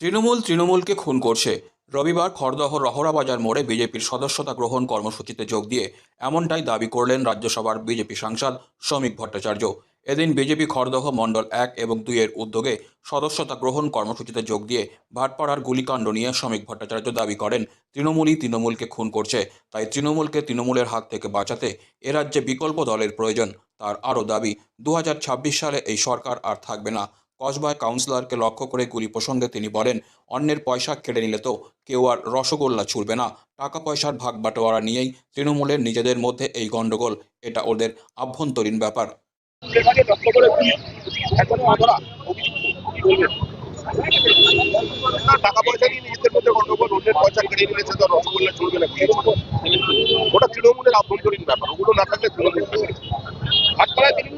তৃণমূল তৃণমূলকে খুন করছে। রবিবার খড়দহ রহরাবাজার মোড়ে বিজেপির সদস্যতা গ্রহণ কর্মসূচিতে যোগ দিয়ে এমনটাই দাবি করলেন রাজ্যসভার বিজেপি সাংসদ শ্রমিক ভট্টাচার্য। এদিন বিজেপি খড়দহ মণ্ডল এক এবং দুইয়ের উদ্যোগে সদস্যতা গ্রহণ কর্মসূচিতে যোগ দিয়ে ভাটপাড়ার গুলিকাণ্ড নিয়ে শ্রমিক ভট্টাচার্য দাবি করেন, তৃণমূলই তৃণমূলকে খুন করছে, তাই তৃণমূলকে তৃণমূলের হাত থেকে বাঁচাতে এ রাজ্যে বিকল্প দলের প্রয়োজন। তার আরও দাবি দু হাজার ছাব্বিশ সালে এই সরকার আর থাকবে না। কসবায় কাউন্সিলরকে লক্ষ্য করে গুলি প্রসঙ্গে তিনি বলেন, অন্যের পয়সা কেড়ে নিলে তো কেউ আর রসগোল্লা ছুড়বে না। টাকা পয়সার ভাগ বাটোয়ারা নিয়েই তৃণমূলের নিজেদের মধ্যে এই গণ্ডগোল। এটা ওদের আভ্যন্তরীণ ব্যাপার। ওটা তৃণমূলের আভ্যন্তরীণ ব্যাপার। ওগুলো না থাকলে তৃণমূল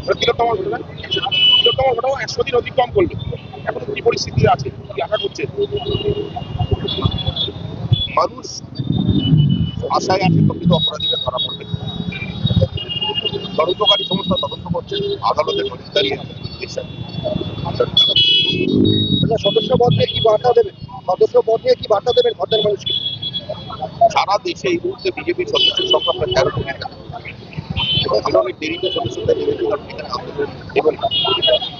ওটা ঘটনা তিলোত্তমার ঘটনা একশো দিন অতিক্রম করল। এখনও কি পরিস্থিতি আছে? কি আশা করছে মানুষ আশায় আছে প্রকৃত অপরাধীরা ধরা পড়বে। তদন্তকারী সংস্থা তদন্ত করছে। আদালতের নজরদারি আপনার সদস্য পদ নিয়ে কি বার্তা দেবেন? সদস্য পদ নিয়ে কি বার্তা দেবেন ভদ্রের মানুষকে? সারা দেশে এই মুহূর্তে বিজেপির সদস্যের সংখ্যা প্রায় তেরো। কোটি অনেক দেরিতে আমাদের এবং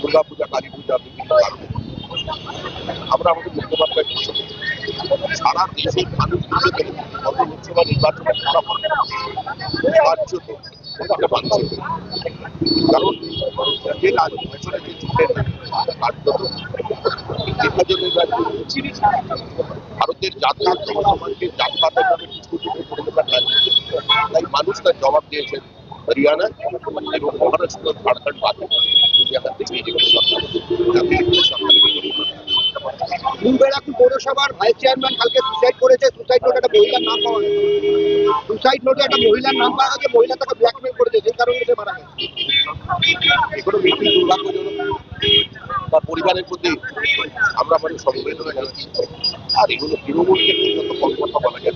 দুর্গা পূজা, কালী পূজা, বিভিন্ন আমরা আমাদের করছি। সারা দেশে মানুষ বুঝতে পেরেছে গত লোকসভা নির্বাচনের ফলাফল কারণ যে ভারতের জাতীয় সমাজকে জাতপাতের তাই মানুষ তার জবাব দিয়েছেন হরিয়ানা এবং মহারাষ্ট্র ঝাড়খণ্ড বাদে সরকার মুম্বেরাকুল পৌরসভার ভাইস চেয়ারম্যান কালকে সুসাইড করেছে সুসাইড নোটে একটা মহিলার নাম পাওয়া গেছে। সুসাইড নোটে একটা মহিলার নাম পাওয়া গেছে মহিলা তাকে ব্ল্যাকমেল করেছে সেই কারণে সে মারা গেছে। এগুলো মৃত্যু দুর্ভাগ্যজনক। বা পরিবারের প্রতি আমরা আমাদের সমবেদনা জানাচ্ছি। আর এগুলো তৃণমূলকে যত কথা বলা যায়